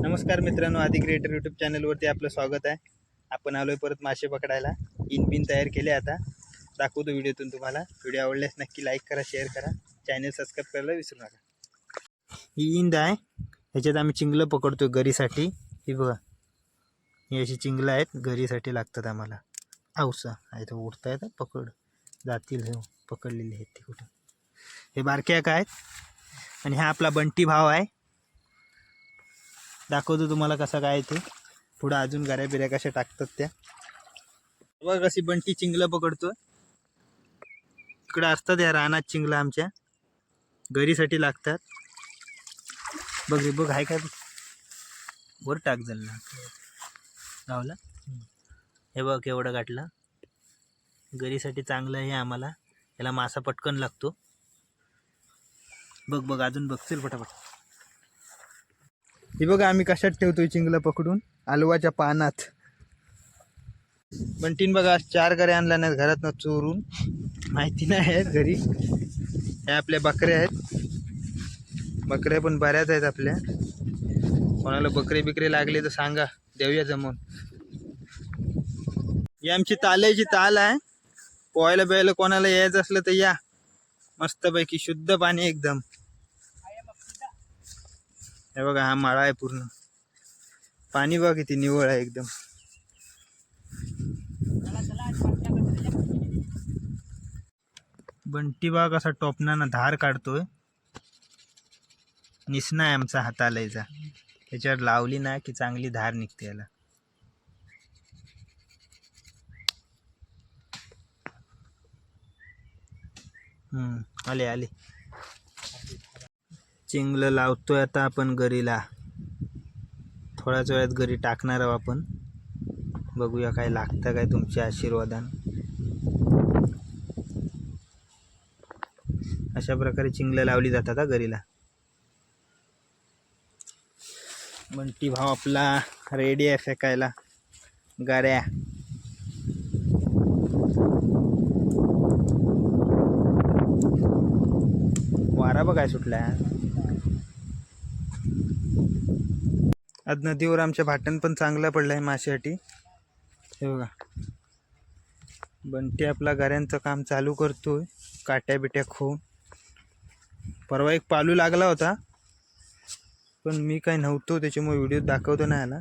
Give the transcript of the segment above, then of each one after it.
नमस्कार मित्रांनो आधी क्रिएटर यूट्यूब चॅनलवरती आपलं स्वागत आहे. आपण आलोय परत मासे पकडायला. इन बिन तयार केले आता. दाखवतो व्हिडिओतून तुम्हाला. व्हिडिओ आवडल्यास नक्की लाईक करा शेअर करा. चॅनल सबस्क्राईब करायला विसरू नका. ही इंद आहे. ह्याच्यात आम्ही चिंगलं पकडतो गरीसाठी ही बघा. ही अशी चिंगलं आहेत. गरीसाठी लागतात आम्हाला. औसा आहे. तो उडता येतात पकड. जातील हो, हे पकडलेले आहेत ते कुठं. हे बारक्या काय आहेत. आणि हा आपला बंटी भाव आहे. दाखवतो तुम्हाला कसं काय ते. पुढं अजून गाऱ्या बिऱ्या कशा टाकतात त्या. बघ कशी बंटी चिंगलं पकडतो इकडं असतात या रानात चिंगलं आमच्या. घरीसाठी लागतात. बघ रे बघ आहे काय. वर टाक ना. गावला हे बघ एवढं गाठलं. घरीसाठी चांगलं आहे आम्हाला. याला मासा पटकन लागतो. बघ बघ अजून बघशील पटापट. हे बघा आम्ही कशात ठेवतोय चिंगलं पकडून? आलवाच्या पानात. बंटीन बघा आज चार गरे आणल्या नाहीत घरात चोरून. माहिती नाही आहेत घरी. हे आपल्या बकऱ्या आहेत. बकऱ्या पण बऱ्याच आहेत आपल्या. कोणाला बकरे बिकरे लागले तर सांगा. देऊया जमून. ही आमची ताल्याची ताल आहे. पोहायला बिहायला कोणाला यायचं असलं तर या. मस्तपैकी शुद्ध पाणी एकदम. हे बघा हा माळा आहे पूर्ण. पाणी बघा किती निवळ आहे एकदम. बंटी बाग असा टोपणानं धार काढतोय. निसना आहे आमचा हातालायचा. त्याच्यावर लावली ना की चांगली धार निघते याला. हम्म आले आले. चिंगलं लावतोय आता आपण गरीला थोड्याच वेळात घरी टाकणार आहोत आपण. बघूया काय लागतं काय तुमच्या आशीर्वादान. अशा प्रकारे चिंगलं लावली जातात हा गरीला बंटी भाव आपला रेडी आहे फेकायला. गाऱ्या वारा बघाय सुटला आज नदीवर आमच्या भाटण पण चांगला आहे माशासाठी. हे बघा. बंटी आपला गाऱ्यांचं काम चालू करतोय. काट्या बिट्या खून परवा एक पालू लागला होता. पण मी काही नव्हतो त्याच्यामुळे व्हिडिओ दाखवतो नाही आला.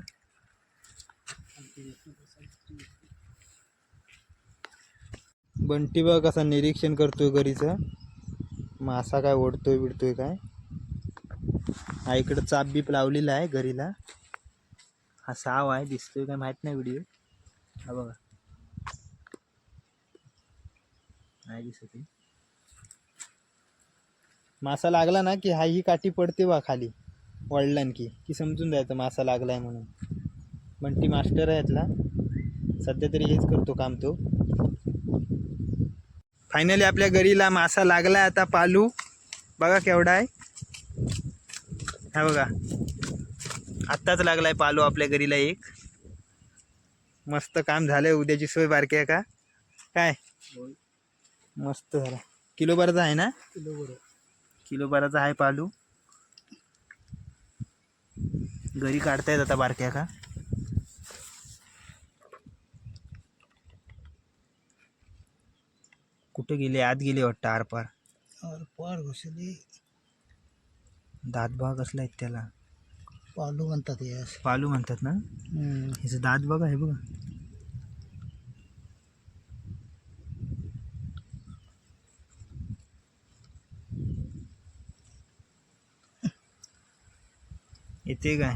बंटी बघ कसा निरीक्षण करतोय घरीचं. मासा काय ओढतोय बिडतोय काय. हा इकडं चाप बीप लावलेला आहे घरीला. हा साव आहे दिसतोय काय माहीत नाही व्हिडिओ हा बघा. नाही दिसत आहे. मासा लागला ना की हा ही काठी पडते बा खाली. वळल्यान की. की समजून जायचं मासा लागलाय म्हणून. बंटी मास्टर आहे यातला. सध्या तरी हेच करतो काम तो. फायनली आपल्या घरीला मासा लागलाय आता पालू. बघा केवढा आहे. हा बघा. आत्ताच लागलाय पालू आपल्या घरीला एक. मस्त काम झालंय उद्याची सोय बारकी आहे का? काय? मस्त झाला. किलो भराचा आहे ना? किलो भराचा आहे पालू. घरी काढतायत आता बारक्या का? कुठे गेले? आत गेले वाटतं आरपार. पार घुसली. दात भाग असला आहेत त्याला. पालू म्हणतात यास पालू म्हणतात ना? ह्याचं दात बघा हे बघा. येते काय?